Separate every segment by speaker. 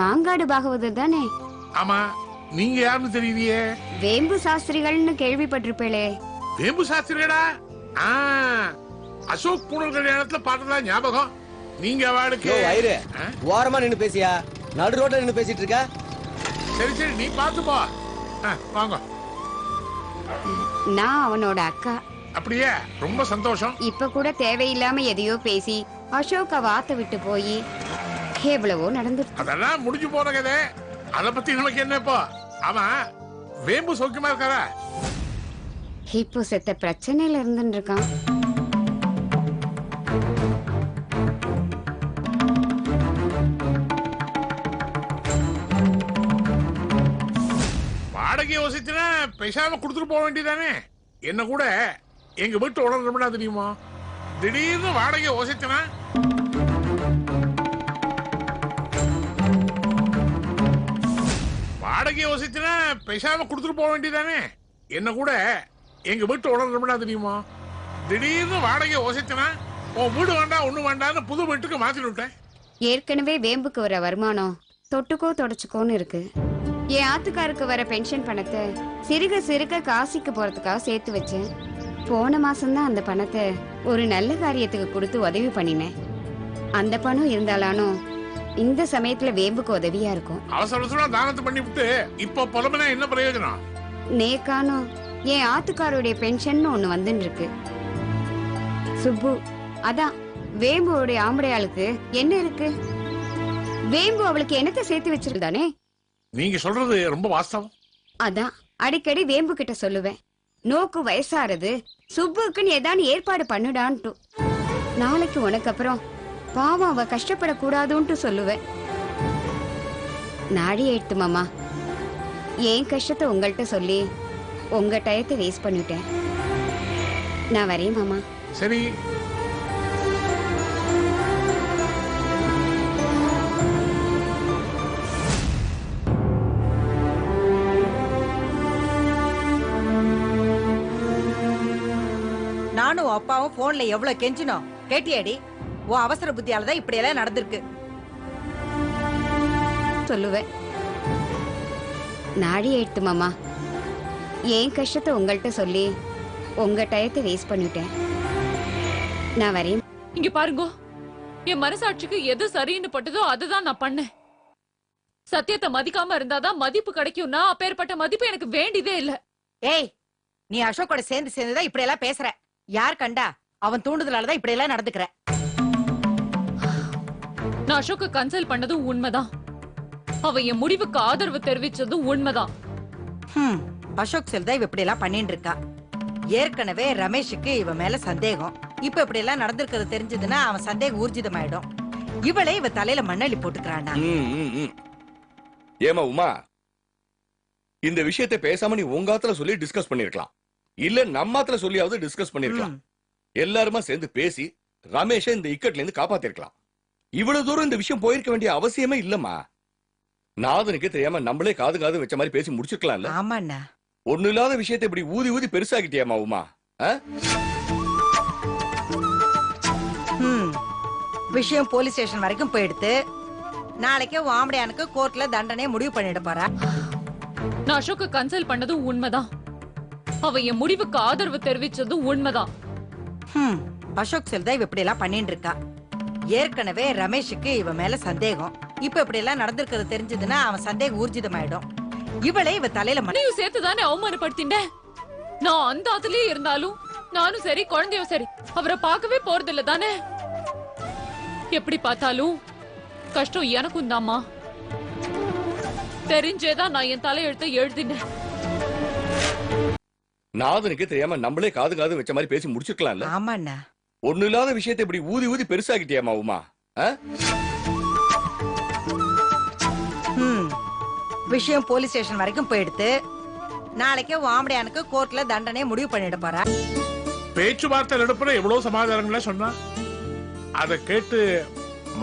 Speaker 1: மாங்காடு பாகவதர் தானே?
Speaker 2: ஆமா நீங்க யாருன்னு தெரியலையே
Speaker 1: வேம்பு சாஸ்திரிகள்னு கேள்விப்பட்டிருப்பேளே.
Speaker 2: வேம்பு சாஸ்திரிடா ஆ அசோக் பூனல் கல்யாணத்துல பார்த்ததா ஞாபகம். நீங்க வாடுக்கு.
Speaker 3: யோ வயிறு? ஓரமா நின்னு பேசியா? நடு ரோட்ல நின்னு பேசிட்டு இருக்க?
Speaker 2: சரி சரி நீ பார்த்து போ. வாங்க.
Speaker 1: நான் அவனோட அக்கா.
Speaker 2: அப்படியே ரொம்ப சந்தோஷம்.
Speaker 1: இப்ப கூட தேவையில்லாம எதையோ பேசி அசோக வாத்த விட்டு போய் எவ்வளவோ நடந்து
Speaker 2: அதெல்லாம் முடிஞ்சு போன கதை. அத பத்தி நமக்கு என்ன இப்போ? ஆமா வேம்பு சௌக்கியமா இருக்காரா?
Speaker 1: இப்போ செத்த பிரச்சனையில இருந்துட்டு இருக்கான்
Speaker 2: வாடகை யோசிச்சுனா பேசாம கொடுத்துட்டு போக வேண்டியதானே? என்ன கூட எங்க வீட்டு உணர்ந்தோம்னா தெரியுமா? திடீர்னு வாடகை யோசிச்சனா வாடகை யோசிச்சுனா பேசாம கொடுத்துட்டு போக வேண்டியதானே என்ன கூட எங்க வீட்டு உணர்ந்தோம்னா தெரியுமா? திடீர்னு வாடகை யோசிச்சனா உன் வீடு வேண்டாம் ஒண்ணு வேண்டாம்னு புது வீட்டுக்கு மாத்தி விட்டேன்.
Speaker 1: ஏற்கனவே வேம்புக்கு வர வருமானம் தொட்டுக்கோ தொடச்சுக்கோன்னு இருக்கு. என் ஆத்துக்காருக்கு வர பென்ஷன் பணத்தை சிறுக சிறுக காசிக்கு போறதுக்காக சேர்த்து வச்சேன். போன மாசம்தான் அந்த பணத்தை ஒரு நல்ல காரியத்துக்கு கொடுத்து உதவி பண்ணினேன். அந்த பணம் இருந்தாலும் இந்த சமயத்துல வேம்புக்கு உதவியா இருக்கும்.
Speaker 2: அவசர அவசரமா தானத்தை பண்ணி விட்டு இப்ப புலம்புனா என்ன பிரயோஜனம்?
Speaker 1: நேக்கானும் என் ஆத்துக்காரோடைய பென்ஷன் ஒண்ணு வந்துன்னு இருக்கு சுப்பு அதான் வேம்புவோடைய ஆம்படையாளுக்கு என்ன இருக்கு? வேம்பு அவளுக்கு என்னத்தை சேர்த்து வச்சிருந்தானே?
Speaker 2: நீங்க சொல்றது ரொம்ப வாஸ்தவம்.
Speaker 1: அதான் அடிக்கடி வேம்பு கிட்ட சொல்லுவேன். நோக்கு வயசாறது சுப்புக்குன்னு ஏதானு ஏற்பாடு பண்ணுடான்ட்டு. நாளைக்கு உனக்கு அப்புறம் பாவம் அவ கஷ்டப்படக்கூடாதுன்ட்டு சொல்லுவேன். நாடி எடுத்து மாமா. என் கஷ்டத்தை உங்கள்கிட்ட சொல்லி உங்க டயத்தை வேஸ்ட் பண்ணிட்டேன். நான் வரேன் மாமா.
Speaker 2: சரி.
Speaker 4: நானும் அப்பாவும் போன்ல எவ்வளவு கெஞ்சினோம். கேட்டியாடி? உன் அவசர புத்தியால தான் இப்படி எல்லாம் நடந்திருக்கு.
Speaker 1: சொல்லுவேன். நாடி எடுத்து மாமா. என் கஷ்டத்தை உங்கள்கிட்ட சொல்லி உங்க டயத்தை வேஸ்ட் பண்ணிட்டேன். நான் வரேன்.
Speaker 5: இங்க பாருங்க. என் மனசாட்சிக்கு எது சரின்னு பட்டதோ அதுதான் நான் பண்ணேன். சத்தியத்தை மதிக்காம இருந்தாதான் மதிப்பு கிடைக்கும்னா அப்பேற்பட்ட மதிப்பு எனக்கு வேண்டியதே இல்ல.
Speaker 4: ஏய் நீ அசோக்கோட சேர்ந்து சேர்ந்துதான் இப்படி எல்லாம் பேசுற. யார் கண்டா? அவன் தூண்டுதலாலதான் இப்படி எல்லாம் நடந்துக்கிற.
Speaker 5: நான் அசோக்க கன்சல்ட் பண்ணதும் உண்மைதான். அவ என் முடிவுக்கு ஆதரவு தெரிவிச்சதும் உண்மைதான்.
Speaker 4: ஹம், அசோக் செல்தா இவ இப்படி எல்லாம் பண்ணிட்டு இருக்கா. ஏற்கனவே ரமேஷுக்கு இவ மேல சந்தேகம். இப்ப இப்படி எல்லாம் நடந்திருக்கிறது தெரிஞ்சதுன்னா அவன் சந்தேகம் ஊர்ஜிதமாயிடும். இவளே இவ தலையில மண்ணள்ளி போட்டுக்கிறானா?
Speaker 6: ம், ம், உமா? இந்த விஷயத்தை பேசாம நீ உங்க ஆத்துல சொல்லி டிஸ்கஸ் பண்ணிருக்கலாம். இல்ல நம்ம ஆத்துல சொல்லியாவது டிஸ்கஸ் பண்ணிருக்கலாம். எல்லாருமா சேர்ந்து பேசி ரமேஷ இந்த இக்கட்ல இருந்து காப்பாத்திருக்கலாம். இவ்வளவு தூரம் இந்த விஷயம் போயிருக்க வேண்டிய அவசியமே இல்லம்மா. நாதனுக்கு தெரியாம நம்மளே காது காது வச்ச மாதிரி பேசி முடிச்சிருக்கலாம்ல.
Speaker 4: ஆமாண்ணா.
Speaker 6: ஒண்ணு இல்லாத விஷயத்தை இப்படி ஊதி ஊதி பெருசாக்கிட்டியாமா உமா.
Speaker 4: விஷயம் போலீஸ் ஸ்டேஷன் வரைக்கும் போயிடுத்து. நாளைக்கு உன் ஆம்படையானுக்கு கோர்ட்ல தண்டனையை முடிவு பண்ணிட போறா.
Speaker 5: நான் அசோக்க கன்சல்ட் பண்ணதும் உண்மைதான். அவ என் முடிவுக்கு ஆதரவு தெரிவிச்சதும் உண்மைதான்.
Speaker 4: ஹம், அசோக் செல்தா இவ இப்படி எல்லாம் பண்ணிட்டு இருக்கா. ஏற்கனவே ரமேஷுக்கு இவ மேல சந்தேகம். இப்ப இப்படி எல்லாம் நடந்திருக்கிறது தெரிஞ்சதுன்னா அவன் சந்தேகம் ஊர்ஜிதமாயிடும். இவளே இவ தலையில
Speaker 5: நீயும் சேர்த்து தானே அவமானப்படுத்திண்ட நான் அந்த ஆத்துலயே இருந்தாலும் நானும் சரி குழந்தையும் சரி அவரை பார்க்கவே போறது இல்ல தானே? எப்படி பார்த்தாலும் கஷ்டம் எனக்கும் தாம்மா. தெரிஞ்சேதான் நான் என் தலையெழுத்தை எழுதினேன்.
Speaker 6: நாதனுக்கு தெரியாம நம்மளே காது காது வச்ச மாதிரி பேசி முடிச்சிருக்கலாம்ல?
Speaker 4: ஆமாண்ணா.
Speaker 6: ஒண்ணு இல்லாத விஷயத்தை இப்படி ஊதி ஊதி பெருசாக்கிட்டியாமா உமா.
Speaker 4: விஷயம் போலீஸ் ஸ்டேஷன் வரைக்கும் போயிடுத்து. நாளைக்கு உன் ஆம்படையானுக்கு கோர்ட்ல தண்டனையை முடிவு பண்ணிட போறா.
Speaker 2: பேச்சுவார்த்தை நடப்புற எவ்வளவு சமாதானங்கள சொன்னா அதை கேட்டு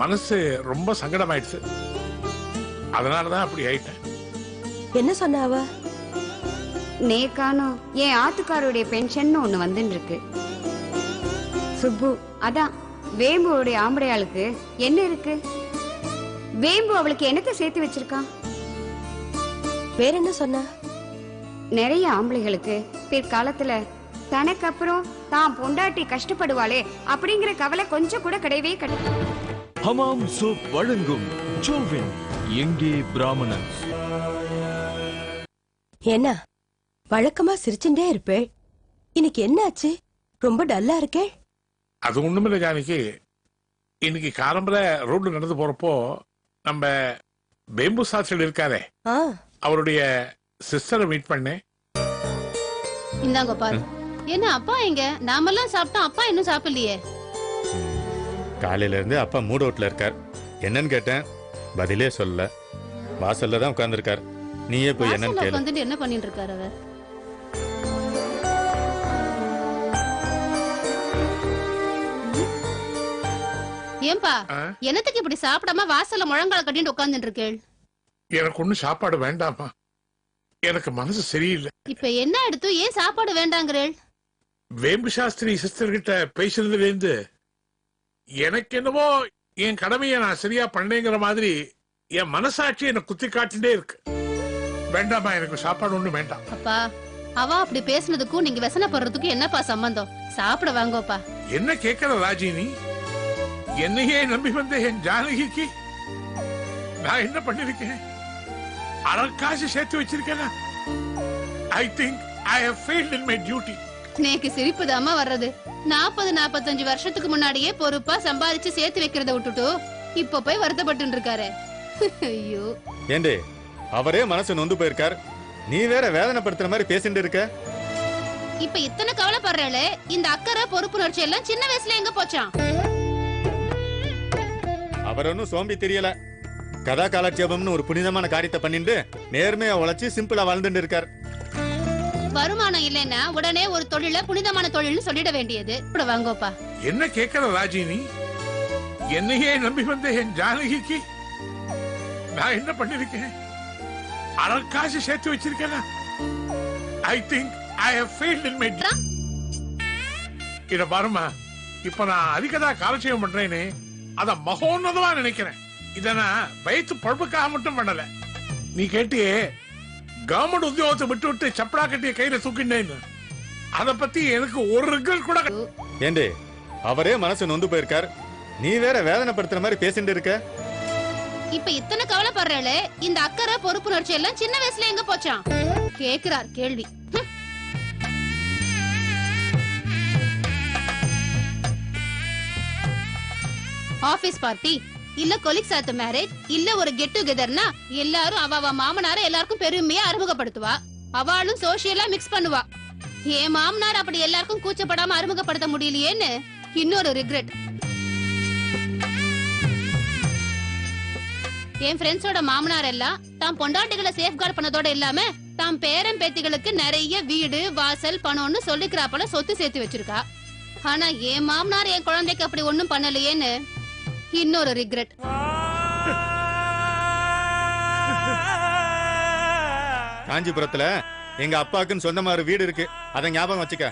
Speaker 2: மனசு ரொம்ப சங்கடமாயிடுச்சு. அதனாலதான் அப்படி ஆயிட்டேன்.
Speaker 7: என்ன சொன்ன அவ
Speaker 1: நேக்கானும் என் ஆத்துக்காரோடைய பென்ஷன் ஒண்ணு வந்துன்னு இருக்கு சுப்பு. அதான் வேம்புவோடைய ஆம்படையாளுக்கு என்ன இருக்கு? வேம்பு அவளுக்கு என்னத்தை சேர்த்து வச்சிருக்கான்
Speaker 7: வேற என்ன சொன்னா?
Speaker 1: நிறைய ஆம்பளைகளுக்கு பிற்காலத்துல தனக்கு அப்புறம் தான் பொண்டாட்டி கஷ்டப்படுவாளே அப்படிங்கிற கவலை கொஞ்சம் கூட கிடையவே கிடையாது.
Speaker 8: ஹமாம் சோப் வழங்கும் ஜோவின் எங்கே பிராமணன்?
Speaker 7: என்ன வழக்கமா சிரிச்சுட்டே இருப்பேள். இன்னைக்கு என்ன ஆச்சு ரொம்ப டல்லா இருக்கே
Speaker 2: அது ஒண்ணுமில்ல ஜானகி. இன்னைக்கு காலம்பர ரோட்ல நடந்து போறப்போ நம்ம பேம்பு சாஸ்திரி இருக்காரே.
Speaker 7: ஆ.
Speaker 2: அவருடைய சிஸ்டரை மீட் பண்ணேன்
Speaker 9: இந்தாங்க பாரு. என்ன அப்பா எங்க? நாமெல்லாம் சாப்பிட்டோம் அப்பா இன்னும் சாப்பிடலையே.
Speaker 10: காலையில இருந்து அப்பா மூட் அவுட்ல இருக்கார். என்னன்னு கேட்டேன். பதிலே சொல்லல. வாசல்ல தான் உட்கார்ந்திருக்கார். நீயே போய் என்னன்னு கேளு.
Speaker 9: என்ன பண்ணிட்டு இருக்காரு அவர்? ஏன்பா? என்னத்துக்கு இப்படி சாப்பிடாம வாசல்ல முழங்கால கட்டிட்டு உட்கார்ந்துட்டு இருக்கேள்?
Speaker 2: எனக்கு ஒண்ணும் சாப்பாடு வேண்டாமா எனக்கு மனசு சரியில்லை.
Speaker 9: இப்ப என்ன எடுத்து ஏன் சாப்பாடு வேண்டாங்கிறேள்?
Speaker 2: வேம்பு சாஸ்திரி சிஸ்டர் கிட்ட பேசுனதுல இருந்து எனக்கு என்னவோ என் கடமையை நான் சரியா பண்ணேங்கிற மாதிரி என் மனசாட்சி என்ன குத்தி காட்டிட்டே இருக்கு. வேண்டாமா எனக்கு சாப்பாடு ஒண்ணும் வேண்டாம்.
Speaker 9: அப்பா அவ அப்படி பேசுனதுக்கும் நீங்க வெசனப்படுறதுக்கும் என்னப்பா சம்பந்தம்? சாப்பிட வாங்கோப்பா.
Speaker 2: என்ன கேட்கிற ராஜினி? என்னையே நம்பி வந்த என் ஜானகிக்கு நான் என்ன பண்ணிருக்கேன்? அறக்காசு சேர்த்து வச்சிருக்கேனா? I think I have failed in my duty
Speaker 9: நேக்கு சிரிப்புதாம்மா வர்றது. நாற்பது நாற்பத்தஞ்சு வருஷத்துக்கு முன்னாடியே பொறுப்பா சம்பாதிச்சு சேர்த்து வைக்கிறத விட்டுட்டு இப்ப போய் வருத்தப்பட்டு இருக்காரு ஐயோ.
Speaker 10: ஏண்டே அவரே மனசு நொந்து போயிருக்கார். நீ வேற வேதனைப்படுத்துற மாதிரி பேசிட்டு இருக்க.
Speaker 9: இப்ப இத்தனை கவலைப்படுறாளே இந்த அக்கறை பொறுப்புணர்ச்சி எல்லாம் சின்ன வயசுல எங்க போச்சான்
Speaker 10: அவர் ஒன்னும் சோம்பி தெரியல. கதா காலட்சேபம்னு ஒரு புனிதமான காரியத்தை பண்ணிட்டு நேர்மையா உழைச்சு சிம்பிளா வாழ்ந்துட்டு இருக்கார்.
Speaker 9: வருமானம் இல்லைன்னா உடனே ஒரு தொழில புனிதமான தொழில்னு சொல்லிட வேண்டியது. இப்படி வாங்கோப்பா.
Speaker 2: என்ன கேட்கிற ராஜினி? என்னையே நம்பி வந்த என் ஜானகிக்கு நான் என்ன பண்ணிருக்கேன்? அறக்காசு சேர்த்து வச்சிருக்கேனா? I think I have failed in my இத பாருமா இப்ப நான் அதிகதா காலட்சேபம் பண்றேன்னு அத மகோன்னதமா நினைக்கிறேன். இத நான் வயிற்று பழுப்புக்காக மட்டும் பண்ணல. நீ கேட்டியே கவர்மெண்ட் உத்தியோகத்தை விட்டு விட்டு சப்படா கட்டிய கையில தூக்கிட்டேன்னு அத பத்தி எனக்கு ஒரு ரிகல் கூட.
Speaker 10: ஏண்டே அவரே மனசு நொந்து போயிருக்கார். நீ வேற வேதனைப்படுத்துற மாதிரி பேசிட்டு இருக்க.
Speaker 9: இப்ப இத்தனை கவலைப்படுறாளே இந்த அக்கறை பொறுப்புணர்ச்சி எல்லாம் சின்ன வயசுல எங்க போச்சான் கேக்குறார் கேள்வி. ஆபீஸ் பார்ட்டி இல்ல கொலிக்ஸ் ஆத்த மேரேஜ் இல்ல ஒரு கெட் டுகெதர்னா எல்லாரும் அவ அவ மாமனார எல்லாருக்கும் பெருமையா அறிமுகப்படுத்துவா. அவளும் சோசியலா மிக்ஸ் பண்ணுவா. என் மாமனார் அப்படி எல்லாருக்கும் கூச்சப்படாம அறிமுகப்படுத்த முடியலையேன்னு இன்னொரு ரிக்ரெட் என் ஃப்ரெண்ட்ஸோட மாமனார் எல்லாம் தாம் பொண்டாட்டிகளை சேஃப்கார்ட் பண்ணதோட இல்லாம தாம் பேரன் பேத்திகளுக்கு நிறைய வீடு வாசல் பணம்னு சொல்லிக்கிறாப்பல சொத்து சேர்த்து வச்சிருக்கா. ஆனா என் மாமனார் என் குழந்தைக்கு அப்படி ஒண்ணும் பண்ணலையேன்னு இன்னொரு ரிக்ரெட்
Speaker 10: காஞ்சிபுரத்துல எங்க அப்பாக்குன்னு சொந்தமா ஒரு வீடு இருக்கு. அதை ஞாபகம் வச்சுக்க.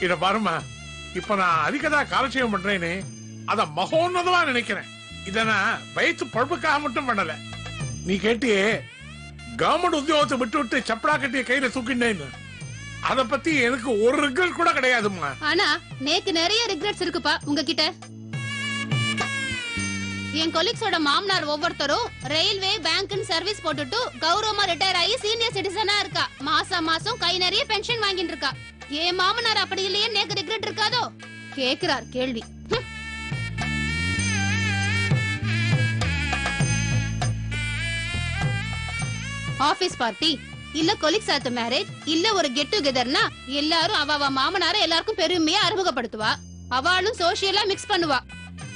Speaker 2: இத பாருமா இப்ப நான் அதிகதா காலட்சேபம் பண்றேன்னு அத மகோன்னதமா நினைக்கிறேன். இத நான் வயிற்று பழுப்புக்காக மட்டும் பண்ணல. நீ கேட்டியே கவர்மெண்ட் உத்தியோகத்தை விட்டு விட்டு சப்படா கட்டிய கையில தூக்கிட்டேன்னு அத பத்தி எனக்கு ஒரு ரிக்ரெட் கூட கிடையாதும்மா.
Speaker 9: ஆனா நேக்கு நிறைய ரிக்ரெட்ஸ் இருக்குப்பா உங்ககிட்ட. என் கொலீக்ஸோட மாமனார் ஒவ்வொருத்தரும் ரயில்வே பேங்க் சர்வீஸ் போட்டுட்டு கௌரவமா ரிட்டையர் ஆகி சீனியர் சிட்டிசனா இருக்கா. மாசம் மாசம் கை நிறைய பென்ஷன் வாங்கிட்டு இருக்கா. என் மாமனார் அப்படி இல்லையே நேக்கு ரிக்ரெட் இருக்காதோ? கேக்குறார் கேள்வி. ஆபீஸ் பார்ட்டி இல்ல கொலிக்ஸ் ஆத்த மேரேஜ் இல்ல ஒரு கெட் டுகெதர்னா எல்லாரும் அவ அவ மாமனார எல்லாருக்கும் பெருமையா அறிமுகப்படுத்துவா. அவளும் சோசியலா மிக்ஸ் பண்ணுவா.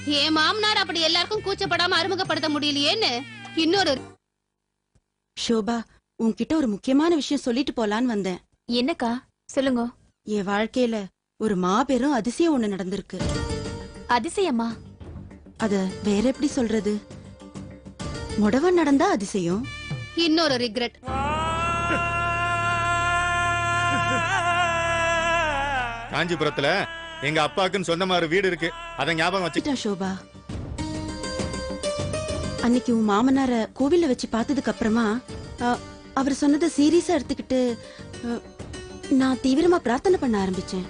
Speaker 9: என் மாமனார் அப்படி எல்லாருக்கும் கூச்சப்படாம அறிமுகப்படுத்த முடியலையேன்னு இன்னொரு
Speaker 11: ஷோபா உன்கிட்ட ஒரு முக்கியமான விஷயம் சொல்லிட்டு போலான்னு வந்தேன்.
Speaker 5: என்னக்கா? சொல்லுங்க.
Speaker 11: என் வாழ்க்கையில ஒரு மாபெரும் அதிசயம் ஒண்ணு நடந்திருக்கு.
Speaker 5: அதிசயமா?
Speaker 11: அத வேற எப்படி சொல்றது? முடவன் நடந்தா அதிசயம்.
Speaker 9: இன்னொரு ரிக்ரெட்
Speaker 10: காஞ்சிபுரத்துல எங்க அப்பாக்குன்னு சொந்தமா ஒரு வீடு இருக்கு. அதை ஞாபகம் வச்சு
Speaker 11: வச்சுட்டா சோபா அன்னைக்கு உன் மாமனார கோவில்ல வச்சு பார்த்ததுக்கு அப்புறமா அவர் சொன்னதை சீரியஸா எடுத்துக்கிட்டு நான் தீவிரமா பிரார்த்தனை பண்ண ஆரம்பிச்சேன்.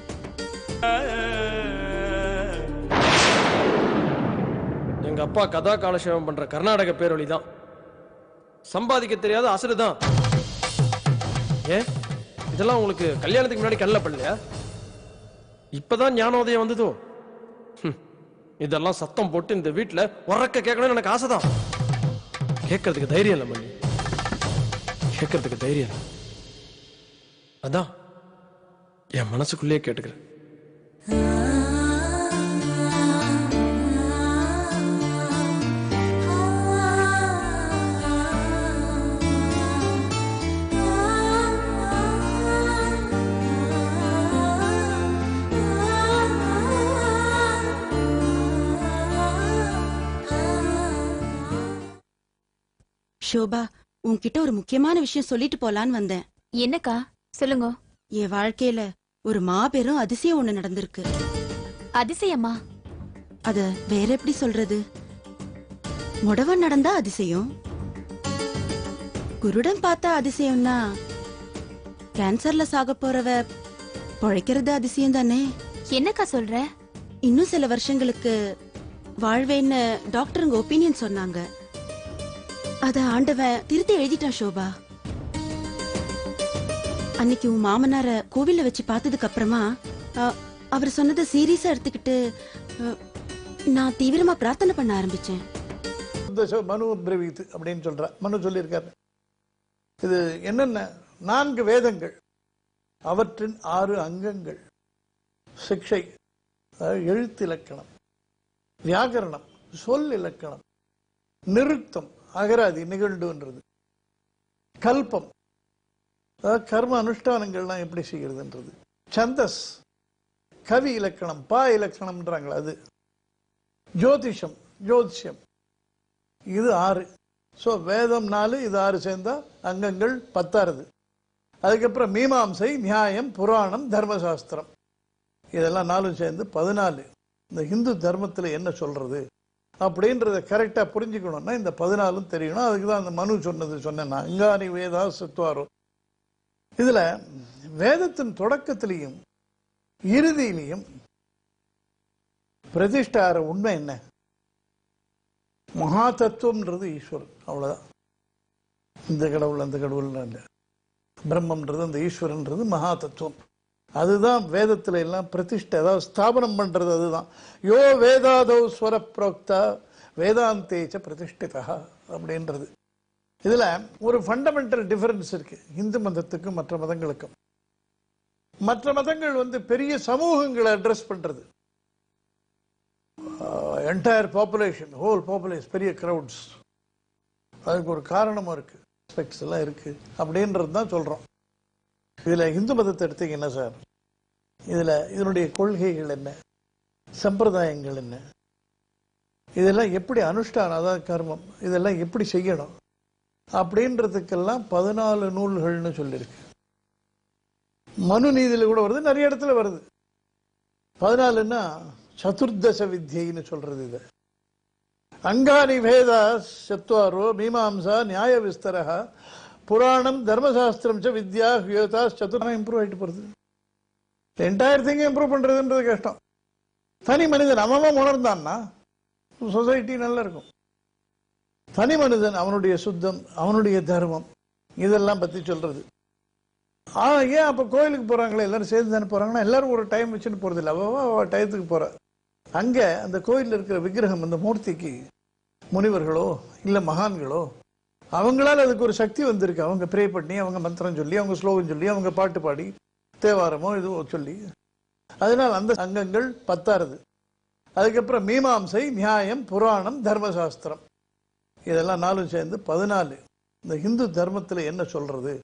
Speaker 12: எங்க அப்பா கதா காலட்சேபம் பண்ற கர்நாடக பேரொளி தான் சம்பாதிக்க தெரியாத அசடு தான். ஏன்? இதெல்லாம் உங்களுக்கு கல்யாணத்துக்கு முன்னாடி கண்ணில் பண்ணலையா இப்பதான் ஞானோதயம் வந்ததோ? இதெல்லாம் சத்தம் போட்டு இந்த வீட்டுல உறக்க கேட்கணும்னு எனக்கு ஆசைதான். கேட்கறதுக்கு தைரியம் இல்லை மல்லி கேட்கறதுக்கு தைரியம் இல்லை. அதான் என் மனசுக்குள்ளேயே கேட்டுக்கிறேன்.
Speaker 11: உன்கிட்ட ஒரு முக்கியமான விஷயம் சொல்லிட்டு போலான்னு வந்தேன்.
Speaker 5: என்னக்கா? சொல்லுங்க.
Speaker 11: என் வாழ்க்கையில ஒரு மாபெரும் அதிசயம் ஒண்ணு நடந்திருக்கு.
Speaker 5: அதிசயமா?
Speaker 11: அத வேற எப்படி சொல்றது? முடவன் நடந்தா அதிசயம். குருடன் பார்த்தா அதிசயம்னா கேன்சர்ல சாக போறவ பொழைக்கிறது அதிசயம் தானே?
Speaker 5: என்னக்கா சொல்ற?
Speaker 11: இன்னும் சில வருஷங்களுக்கு வாழ்வேன்னு டாக்டருங்க ஒப்பீனியன் சொன்னாங்க. அத ஆண்டவன் திருத்தி எழுதிட்டான் சோபா அன்னைக்கு உன் மாமனார கோவில்ல வச்சு பார்த்ததுக்கு அப்புறமா அவர் சொன்னதை சீரியஸா எடுத்துக்கிட்டு நான் தீவிரமா பிரார்த்தனை பண்ண ஆரம்பிச்சேன்.
Speaker 13: மனு பிரவித்து அப்படின்னு சொல்ற மனு சொல்லியிருக்காரு. இது என்னென்ன? நான்கு வேதங்கள். அவற்றின் ஆறு அங்கங்கள். சிக்ஷை அதாவது எழுத்து இலக்கணம். வியாகரணம் சொல் இலக்கணம். நிறுத்தம். அகராதி நிகழ்ண்டுன்றது கல்பம். அதாவது கர்ம அனுஷ்டானங்கள்லாம் எப்படி செய்கிறதுன்றது சந்தஸ். கவி இலக்கணம் பா இலக்கணம்ன்றாங்களா அது. ஜோதிஷம் ஜோதிஷம் இது ஆறு. ஸோ வேதம் நாலு இது ஆறு சேர்ந்தா அங்கங்கள் பத்தாறுது. அதுக்கப்புறம் மீமாம்சை நியாயம் புராணம் தர்மசாஸ்திரம். இதெல்லாம் நாலும் சேர்ந்து பதினாலு. இந்த இந்து தர்மத்தில் என்ன சொல்றது? அப்படின்றத கரெக்டா புரிஞ்சுக்கணும்னா இந்த பதினாலும் தெரியணும். அதுக்கு தான் அந்த மனு சொன்னது சொன்னேன் நான். அங்கானி வேதா சத்வாரோ. இதுல வேதத்தின் தொடக்கத்திலையும் இறுதியிலையும் பிரதிஷ்டார உண்மை என்ன? மகா தத்துவம்ன்றது ஈஸ்வரன். அவ்வளவுதான். இந்த கடவுள் அந்த கடவுள் பிரம்மம்ன்றது பிரம்மன்றது அந்த ஈஸ்வரன்றது மகா தத்துவம். அதுதான் வேதத்தில் எல்லாம் பிரதிஷ்டை அதாவது ஸ்தாபனம் பண்ணுறது அதுதான். யோ வேதாதோ ஸ்வர புரோக்தா வேதாந்தேச்ச பிரதிஷ்டிதா அப்படின்றது. இதில் ஒரு ஃபண்டமெண்டல் டிஃபரன்ஸ் இருக்குது இந்து மதத்துக்கும் மற்ற மதங்களுக்கும். மற்ற மதங்கள் வந்து பெரிய சமூகங்களை அட்ரஸ் பண்ணுறது என்டையர் பாப்புலேஷன் ஹோல் பாப்புலேஷன் பெரிய க்ரௌட்ஸ் அதுக்கு ஒரு காரணமும் இருக்குது எல்லாம் இருக்குது அப்படின்றது தான் சொல்கிறோம் இதுல இந்து மதத்தை எடுத்தீங்கன்னா சார்? இதுல இதனுடைய கொள்கைகள் என்ன? சம்பிரதாயங்கள் என்ன? இதெல்லாம் எப்படி அனுஷ்டானம் அதாவது கர்மம் இதெல்லாம் எப்படி செய்யணும்? அப்படின்றதுக்கெல்லாம் பதினாலு நூல்கள்னு சொல்லியிருக்கு மனு நீதியில கூட வருது நிறைய இடத்துல வருது. பதினாலுன்னா சதுர்தச வித்யைன்னு சொல்றது இது. அங்காணி வேதா சத்வாரோ மீமாம்சா நியாய விஸ்தரா புராணம் தர்மசாஸ்திரம் ச வித்யா ஹியோதா சதுரம் இம்ப்ரூவ் ஆகிட்டு போறது. என்டையர் திங் இம்ப்ரூவ் பண்றதுன்றது கஷ்டம். தனி மனிதன் அவன் உணர்ந்தான்னா சொசைட்டி நல்லா இருக்கும். தனி மனிதன் அவனுடைய சுத்தம் அவனுடைய தர்மம் இதெல்லாம் பத்தி சொல்றது. ஆ ஏன் அப்ப கோயிலுக்கு போறாங்களே? எல்லாரும் சேர்ந்து தானே போறாங்கன்னா எல்லாரும் ஒரு டைம் வச்சுட்டு போறது இல்லை. அவ டயத்துக்கு போற. அங்க அந்த கோயிலில் இருக்கிற விக்கிரகம் அந்த மூர்த்திக்கு முனிவர்களோ இல்ல மகான்களோ அவங்களால அதுக்கு ஒரு சக்தி வந்திருக்கு. அவங்க ப்ரே பண்ணி அவங்க மந்திரம் சொல்லி அவங்க ஸ்லோகம் சொல்லி அவங்க பாட்டு பாடி தேவாரமோ இதுவோ சொல்லி. அதனால் அந்த சங்கங்கள் பத்தாறுது. அதுக்கப்புறம் மீமாம்சை நியாயம் புராணம் தர்மசாஸ்திரம். இதெல்லாம் நாலும் சேர்ந்து பதினாலு. இந்த ஹிந்து தர்மத்தில் என்ன சொல்றது?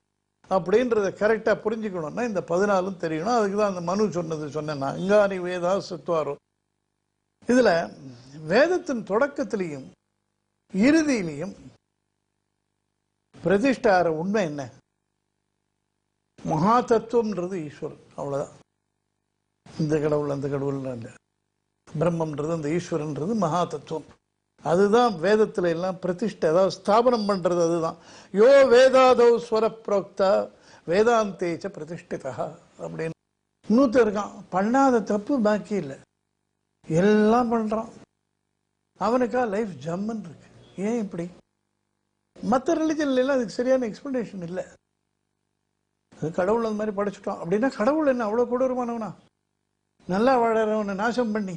Speaker 13: அப்படின்றத கரெக்டாக புரிஞ்சுக்கணும்னா இந்த பதினாலும் தெரியணும். அதுக்கு தான் அந்த மனு சொன்னது சொன்னேன் அங்காரி வேதா சுத்வாரோ இதில் வேதத்தின் தொடக்கத்திலையும் இறுதியிலையும் பிரதிஷ்டார உண்மை என்ன? மகா தத்துவம்ன்றது ஈஸ்வரன் அவ்வளவுதான். இந்த கடவுள் அந்த கடவுள் இல்லை. பிரம்மன்றது அந்த ஈஸ்வரன்றது மகா தத்துவம் அதுதான் வேதத்துல எல்லாம் பிரதிஷ்டை அதாவது ஸ்தாபனம் பண்றது அதுதான். யோ வேதாதௌ ஸ்வர புரோக்தா வேதாந்தேச்ச பிரதிஷ்டிதா அப்படின்னு. இன்னொருத்தர் இருக்கான் பண்ணாத தப்பு பாக்கி இல்லை. எல்லாம் பண்றான். அவனுக்கா லைஃப் ஜம்முன்னு இருக்கு. ஏன் இப்படி? மற்ற ரிலிஜன்லாம் அதுக்கு சரியான எக்ஸ்பிளனேஷன் இல்லை. கடவுள் அந்த மாதிரி படைச்சிட்டோம். அப்படின்னா கடவுள் என்ன அவ்வளோ கொடூரமானவனா? நல்லா வாழறவனை நாசம் பண்ணி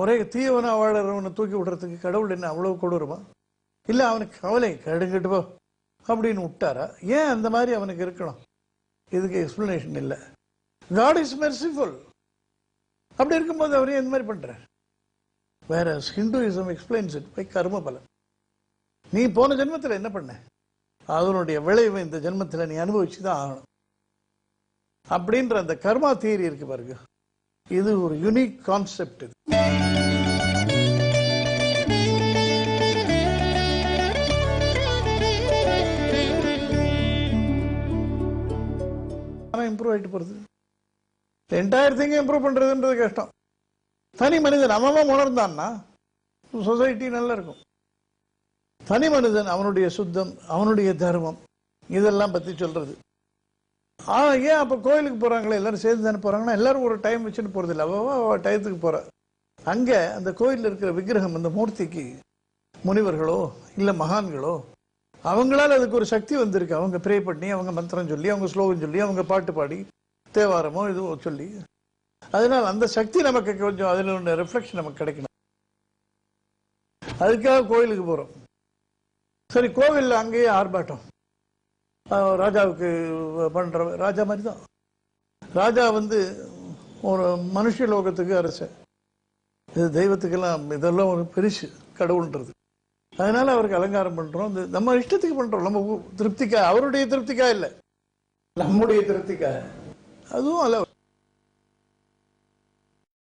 Speaker 13: ஒரே தீவனா வாழறவனை தூக்கி விடுறதுக்கு கடவுள் என்ன அவ்வளோ கொடூரமா? இல்லை அவனுக்கு கவலை கடுங்கிட்டு போ அப்படின்னு விட்டாரா? ஏன் அந்த மாதிரி அவனுக்கு இருக்கணும் இதுக்கு எக்ஸ்பிளனேஷன் இல்லை. காட் இஸ் மெர்சிஃபுல் அப்படி இருக்கும்போது அவரே இந்த மாதிரி பண்ணுறார் வேற ஹிந்துயிசம் எக்ஸ்பிளைன்ஸ் இட் பை கர்ம பலன். நீ போன ஜென்மத்தில் என்ன பண்ண? அதனுடைய விளைவை இந்த ஜென்மத்தில் நீ அனுபவிச்சு தான் ஆகணும். அப்படின்ற அந்த கர்மா தியரி இருக்கு பாருங்க. இது ஒரு யூனிக் கான்செப்ட் இது. இம்ப்ரூவ் ஆயிட்டு போறது. என்டையர் இம்ப்ரூவ் பண்றதுன்றது கஷ்டம். தனி மனிதன் அவன் உணர்ந்தான்னா சொசைட்டி நல்லா இருக்கும். தனி மனிதன் அவனுடைய சுத்தம் அவனுடைய தர்மம். இதெல்லாம் பத்தி சொல்றது. ஆ ஏன் அப்ப கோயிலுக்கு போறாங்களே? எல்லாரும் சேர்ந்து தானே போறாங்கன்னா எல்லாரும் ஒரு டைம் வச்சுட்டு போறது இல்லை டயத்துக்கு போற. அங்க அந்த கோயில்ல இருக்கிற விக்கிரகம் அந்த மூர்த்திக்கு முனிவர்களோ இல்ல மகான்களோ அவங்களால அதுக்கு ஒரு சக்தி வந்திருக்கு. அவங்க ப்ரே பண்ணி அவங்க மந்திரம் சொல்லி அவங்க ஸ்லோகம் சொல்லி அவங்க பாட்டு பாடி தேவாரமோ இதுவோ சொல்லி. அதனால அந்த சக்தி நமக்கு கொஞ்சம் அதில் ஒன்று ரிஃப்ளெக்ஷன் நமக்கு கிடைக்கணும். அதுக்காக கோயிலுக்கு போகிறோம் சரி கோவில்ல அங்கேயே ஆர்ப்பாட்டம். ராஜாவுக்கு பண்ற ராஜா மாதிரி தான் ராஜா வந்து ஒரு மனுஷ லோகத்துக்கு அரசன் இது தெய்வத்துக்கெல்லாம் இதெல்லாம் ஒரு பெருசு கடவுள்ன்றது. அதனால அவருக்கு அலங்காரம் பண்றோம். இது நம்ம இஷ்டத்துக்கு பண்றோம். நம்ம திருப்திக்கா அவருடைய திருப்திக்கா இல்லை? நம்முடைய திருப்திக்கா? அதுவும் அல்ல.